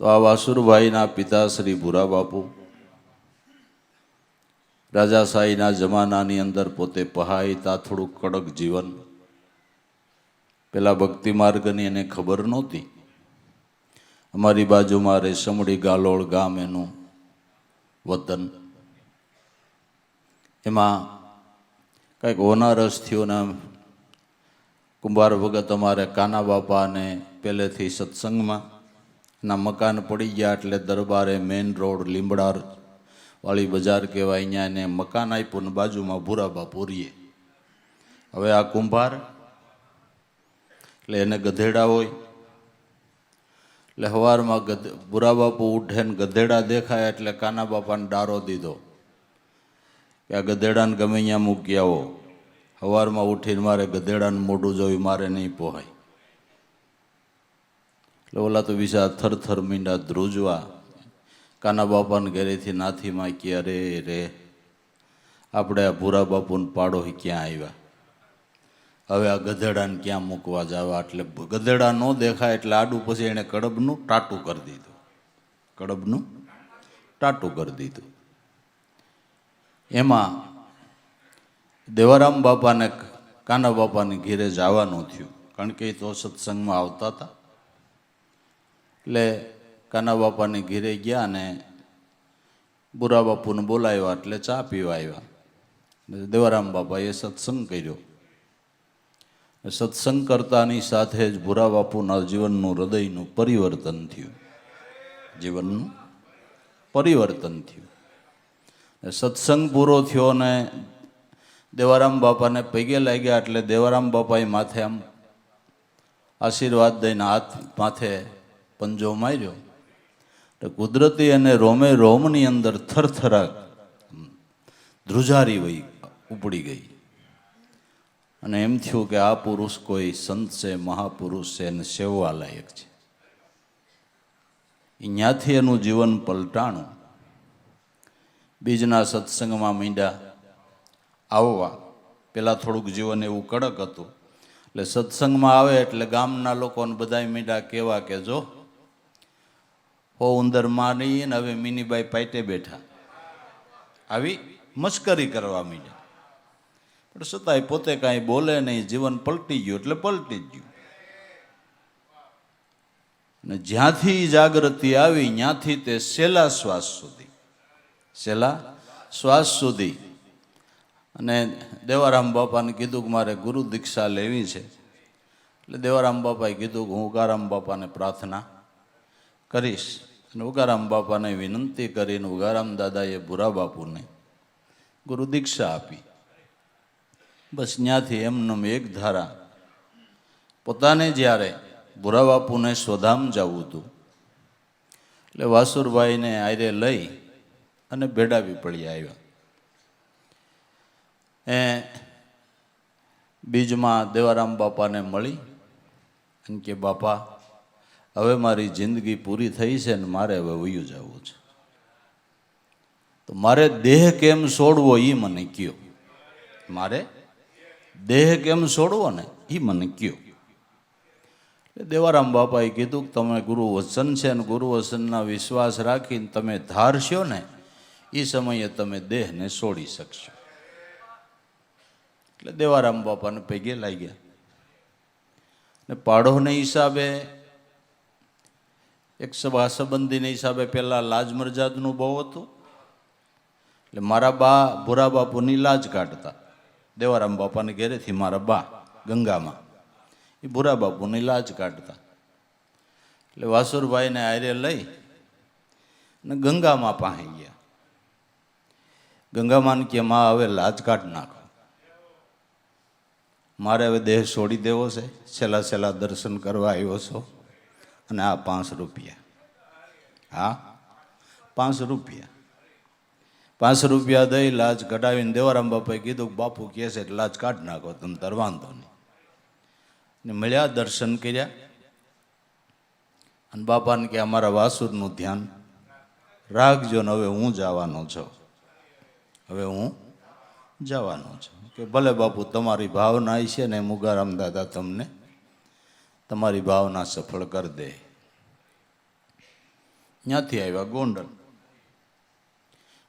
આ વાસુરભાઈના પિતા શ્રી ભૂરા બાપુ રાજાશાહીના જમાનાની અંદર પોતે પહાયતા થોડુંક કડક જીવન. પેલા ભક્તિ માર્ગની એને ખબર નહોતી. અમારી બાજુમાં રેશમડી ગાલોળ ગામ એનું વતન. એમાં કંઈક હોનારસ કુંભાર ભગત અમારે કાના બાપાને પહેલેથી સત્સંગમાં ના મકાન પડી ગયા એટલે દરબારે મેઇન રોડ લીંબડા વાળી બજાર કહેવાય અહીંયા એને મકાન આપ્યું ને બાજુમાં ભૂરા બાપુ રહીએ હવે આ કુંભાર, એટલે એને ગધેડા હોય. એટલે સવારમાં ગધ ભૂરા બાપુ ઉઠે ને ગધેડા દેખાય એટલે કાના બાપાને ડારો દીધો. કે આ ગધેડાને ગમે અહીંયા મૂકી આવો. સવારમાં ઉઠીને મારે ગધેડાને મોઢું જોયું, મારે નહીં પોહાય. એટલે ઓલા તો બીજા થરથર મીંડા ધ્રુજવા. કાના બાપાને ઘરેથી નાથી માકી અરે રે, આપણે આ ભૂરા બાપુને પાડો ક્યાં આવ્યા હવે આ ગધેડાને ક્યાં મૂકવા જવા? એટલે ગધેડા ન દેખાય એટલે આડું પછી એણે કડબનું ટાટું કરી દીધું. કડબનું ટાટું કરી દીધું. એમાં દેવારામ બાપાને કાના બાપાને ઘેરે જવાનું થયું. કારણ કે એ તો સત્સંગમાં આવતા હતા. એટલે કાના બાપાને ઘેરે ગયા ને બુરા બાપુને બોલાવ્યા એટલે ચા પીવા આવ્યા. દેવારામ બાપાએ સત્સંગ કર્યો. સત્સંગ કરતાની સાથે જ ભૂરા બાપુના જીવનનું હૃદયનું પરિવર્તન થયું. જીવનનું પરિવર્તન થયું. સત્સંગ પૂરો થયો ને દેવારામ બાપાને પૈગે લાગ્યા એટલે દેવારામ બાપાએ માથે આમ આશીર્વાદ દઈને હાથ માથે પંજો માર્યો. તો કુદરતી અને રોમે રોમની અંદર થરથરા ધ્રુજારી વહી ઉપડી ગઈ. અને એમ થયું કે આ પુરુષ કોઈ સંત છે, મહાપુરુષ છે, અને સેવવા લાયક છે ત્યાંથી એનું જીવન પલટાણું. બીજના સત્સંગમાં મીંડ્યા આવવા. પહેલાં થોડુંક જીવન એવું કડક હતું. એટલે સત્સંગમાં આવે એટલે ગામના લોકોને બધાય મીંડા કહેવા કે જો હો ઉંદર માની ને હવે મિનીબાઈ પાઇટે બેઠા. આવી મશ્કરી કરવા માંડ્યા. પણ છતાંય પોતે કાંઈ બોલે નહીં, જીવન પલટી ગયું એટલે પલટી જ ગયું. અને જ્યાંથી જાગૃતિ આવી, ત્યાંથી તે છેલ્લા શ્વાસ સુધી. છેલ્લા શ્વાસ સુધી. અને દેવારામ બાપાને કીધું કે મારે ગુરુ દીક્ષા લેવી છે. એટલે દેવારામ બાપાએ કીધું કે હું કારામ બાપાને પ્રાર્થના કરીશ. અને ઉગારામ બાપાને વિનંતી કરીને ઉગારામ દાદાએ ભૂરા બાપુને ગુરુ દીક્ષા આપી. બસ ત્યાંથી એમનો એક ધારા. પોતાને જ્યારે ભૂરા બાપુને સ્વધામ જવું હતું, એટલે વાસુરભાઈને આયરે લઈ અને ભેડાવી પડી આવ્યા. એ બીજમાં દેવારામ બાપાને મળી અને કે, બાપા હવે મારી જિંદગી પૂરી થઈ છે ને મારે હવે વયું જવું છે. તો મારે દેહ કેમ છોડવો એ મને કયો. મારે દેહ કેમ છોડવો ને એ મને કયો. દેવારામ બાપાએ કીધું કે તમે ગુરુ વચન છે ને ગુરુ વચનના વિશ્વાસ રાખીને તમે ધારશો ને એ સમયે તમે દેહને છોડી શકશો. એટલે દેવારામ બાપાને પૈગે લાગ્યા. ને પાડોને હિસાબે એક સભા સંબંધીને હિસાબે પહેલાં લાજ મરજાદનું બહુ હતું. એટલે મારા બા, ભૂરા બાપુની લાજ કાઢતા. દેવારામ બાપાની ઘેરેથી મારા બા, ગંગામાં. એ ભૂરા બાપુની લાજ કાઢતા. એટલે વાસુરભાઈને આરે લઈ ને ગંગામાં પાહી ગયા. ગંગામાન કે, માં, હવે લાજ કાઢ નાખો. મારે હવે દેહ છોડી દેવો છે. છેલ્લા છેલ્લા દર્શન કરવા આવ્યો છો. અને આ પાંચ રૂપિયા. હા? પાંચ રૂપિયા. પાંચ રૂપિયા દઈ લાજ કઢાવીને દેવારામ બાપાએ કીધું કે બાપુ કહે છે લાજ કાઢ નાખો, તમે તાર વાંધો નહીં. ને મળ્યા દર્શન કર્યા. અને બાપાને કે અમારા વાસુરનું ધ્યાન રાખજો ને હવે હું જવાનો છું. હવે હું જવાનો છું. કે ભલે બાપુ, તમારી ભાવના છે ને મુગારામ દાદા તમને તમારી ભાવના સફળ કરી દે. ત્યાંથી આવ્યા ગોંડલ.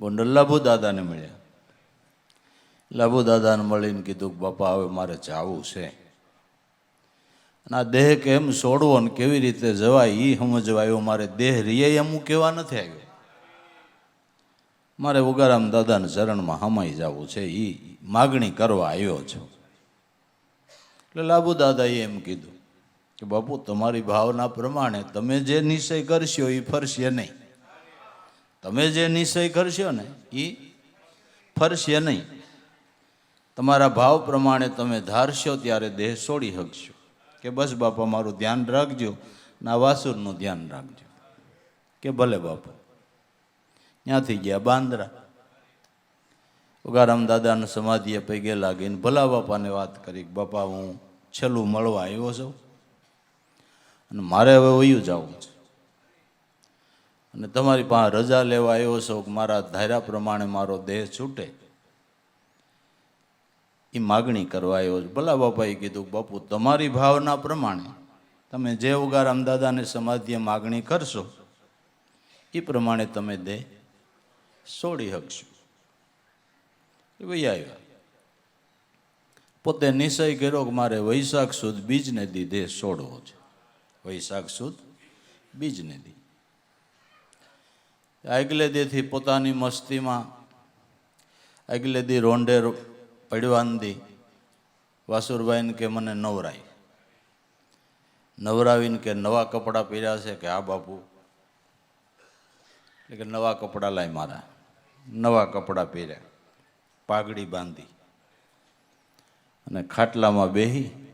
ગોંડલ લાભુ દાદાને મળ્યા. લાભુ દાદાને મળીને કીધું કે, બાપા, હવે મારે જાવું છે. અને આ દેહ કેમ છોડવો ને કેવી રીતે જવાય એ સમજવા આવ્યો, મારે દેહ રીએ એમ હું કહેવા નથી આવ્યો. મારે ઉગારામ દાદાના ચરણમાં હમાઈ જવું છે એ માગણી કરવા આવ્યો છું. એટલે લાભુ દાદાએ એમ કીધું કે બાપુ, તમારી ભાવના પ્રમાણે તમે જે નિશ્ચય કરશો એ ફરશે નહીં. તમે જે નિશ્ચય કરશો ને એ ફરશે નહીં. તમારા ભાવ પ્રમાણે તમે ધારશો ત્યારે દેહ છોડી શકશો કે બસ બાપા, મારું ધ્યાન રાખજો ના વાસુરનું ધ્યાન રાખજો. કે ભલે બાપા, ત્યાંથી ગયા બાંદ્રા. ઉગારામ દાદાને સમાધિએ પૈગે લાગીને ભલા બાપાને વાત કરી બાપા, હું છેલ્લું મળવા આવ્યો છું. અને મારે હવે વયું જવું છે. અને તમારી પાસે રજા લેવા આવ્યો છો કે મારા ધાર્યા પ્રમાણે મારો દેહ છૂટે? એ માગણી કરવા આવ્યો છે. ભલા બાપાએ કીધું બાપુ, તમારી ભાવના પ્રમાણે તમે જે ઉગારામ દાદાને સમાધિએ માગણી કરશો એ પ્રમાણે તમે દેહ છોડી શકશો એ વહી આવ્યા. પોતે નિશ્ચય કર્યો કે મારે વૈશાખ સુદ બીજને દી દેહ છોડવો છે. વૈશાખ સુદ, બીજને દી. આગલે દેથી પોતાની મસ્તીમાં, આગલે દી રોંઢે પડવાની વાસુરભાઈને કે મને નવરાય. નવરાવીને કે નવા કપડાં પહેર્યા છે કે આ બાપુ. એટલે કે નવા કપડાં લાય મારા. નવા કપડાં પહેર્યા. પાઘડી બાંધી. અને ખાટલામાં બેહી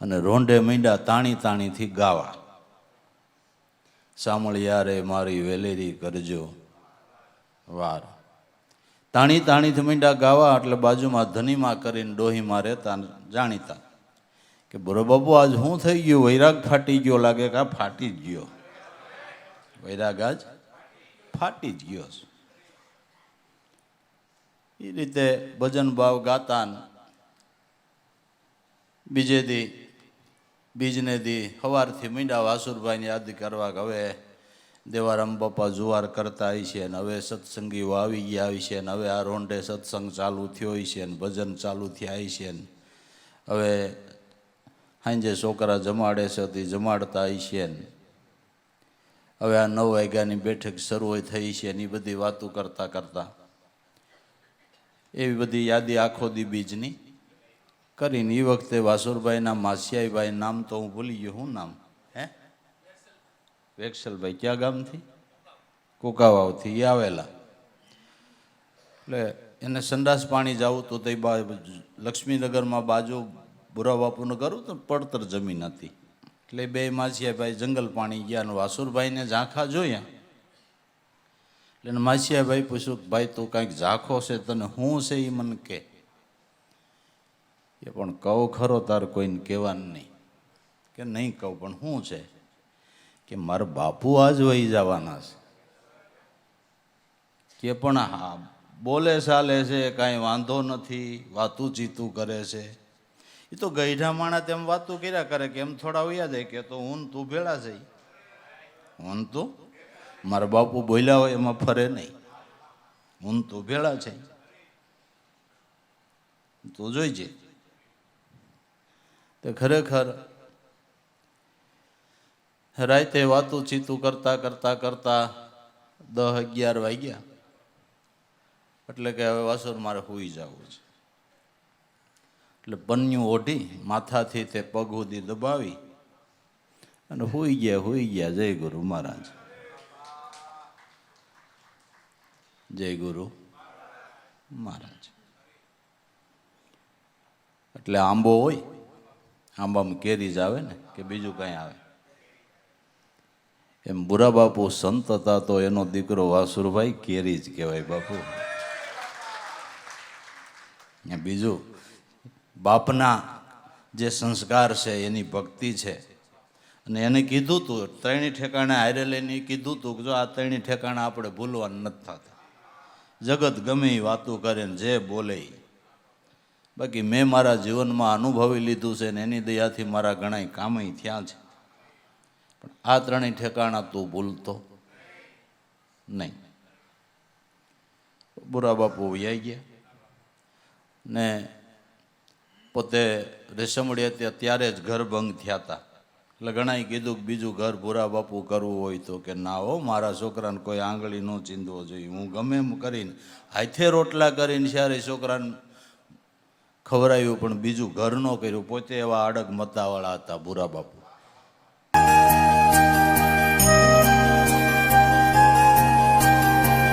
અને રોંઢે મીંડા તાણી તાણીથી ગાવા. સાંભળ્યા રે મારી વેલેરી કરજો વાર. તાણી તાણીથી મીંડા ગાવા એટલે બાજુમાં ધનીમાં કરીને ડોહીમાં રહેતા જાણીતા કે બરો બાબુ આજ શું થઈ ગયું? વૈરાગ ફાટી ગયો લાગે કે આ ફાટી જ ગયો. વૈરાગ આજ ફાટી જ ગયો. એ રીતે ભજન ભાવ ગાતા ને. બીજે દી બીજને દી સવારથી મીંડા વાસુરભાઈને યાદ કરવા હવે દેવારામ બાપા જુવાર કરતા હોય છે અને હવે સત્સંગીઓ આવી ગયા હોય છે ને હવે આ રોંઢે સત્સંગ ચાલુ થયો હોય છે ને ભજન ચાલુ થયા છે ને હવે સાંજે છોકરા જમાડે છે તે જમાડતા હોય છે ને હવે આ નવ વાગ્યાની બેઠક શરૂ થઈ છે ને એ બધી વાતો કરતા કરતા એવી બધી યાદી આખો દી બીજની. કરીને એ વખતે વાસુરભાઈના માસિયાઈભાઈ નામ તો હું ભૂલી ગયો. શું નામ? હે? વેક્ષલભાઈ ક્યાં ગામથી? કુકાવાવથી. એ આવેલા. એટલે એને સંડાસ પાણી જવું તો તે બા લક્ષ્મીનગરમાં બાજુ બુરા બાપુનું કરું તો પડતર જમીન હતી. એટલે બે માસિયાભાઈ જંગલ પાણી ગયા અને વાસુરભાઈને ઝાંખા જોયા. એટલે માસિયાભાઈ પૂછ્યું, ભાઈ, તું કાંઈક ઝાંખો છે? તને શું છે એ મને કે. એ પણ કહું ખરો તાર કોઈને કહેવાનું નહીં. કે નહીં કહું, પણ શું છે? કે મારા બાપુ આજ વહી જવાના છે. કે પણ હા, બોલે ચાલે છે, કાંઈ વાંધો નથી, વાતું ચીતું કરે છે. એ તો ગઈઢા માણા તેમ વાતું કર્યા કરે કે એમ થોડા વયા જાય કે તો હું તું ભેળા છે. હું તું? મારા બાપુ બોલ્યા હોય એમાં ફરે નહીં. હું તું ભેળા છે. તું જોઈજે તે ખરેખર રાતે વાતું ચીતું કરતા કરતા કરતા દસ અગિયાર વાગ્યા. એટલે કે હવે વાસુર મારે હોઈ જવું છે. એટલે બન્યું ઓઢી, માથાથી તે પગ સુધી દબાવી અને હોઈ ગયા હોઈ ગયા. જય ગુરુ મહારાજ. જય ગુરુ મહારાજ. એટલે આંબો હોય આંબામાં કેરી જ આવે ને, કે બીજું કાંઈ આવે. એમ બુરા બાપુ સંત હતા તો એનો દીકરો વાસુરભાઈ કેરી જ કહેવાય બાપુ. બીજું, બાપના જે સંસ્કાર છે એની ભક્તિ છે. અને એને કીધું તું, ત્રણેય ઠેકાણે હારે લઈને કીધું તું કે જો આ ત્રણેય ઠેકાણે આપણે ભૂલવાનું નથી થતા. જગત ગમે એ વાતો કરે ને જે બોલે. બાકી મેં મારા જીવનમાં અનુભવી લીધું છે ને એની દયાથી મારા ઘણા કામય થયા છે. પણ આ ત્રણેય ઠેકાણા તું ભૂલતો નહીં. બુરા બાપુ વ્યાઈ ગયા ને પોતે રેશમડી હતી, ત્યારે જ ઘર ભંગ થયા હતા. એટલે ઘણાએ કીધું કે બીજું ઘર ભૂરા બાપુ કરવું હોય તો કે ના હો, મારા છોકરાને કોઈ આંગળી ન ચીંધવો જોઈએ. હું ગમે એમ કરીને હાથે રોટલા કરીને જ્યારે છોકરાને ખવડાવ્યું પણ બીજું ઘર ન કર્યું. પોતે એવા અડગ મતાવાળા હતા બુરા બાપુ.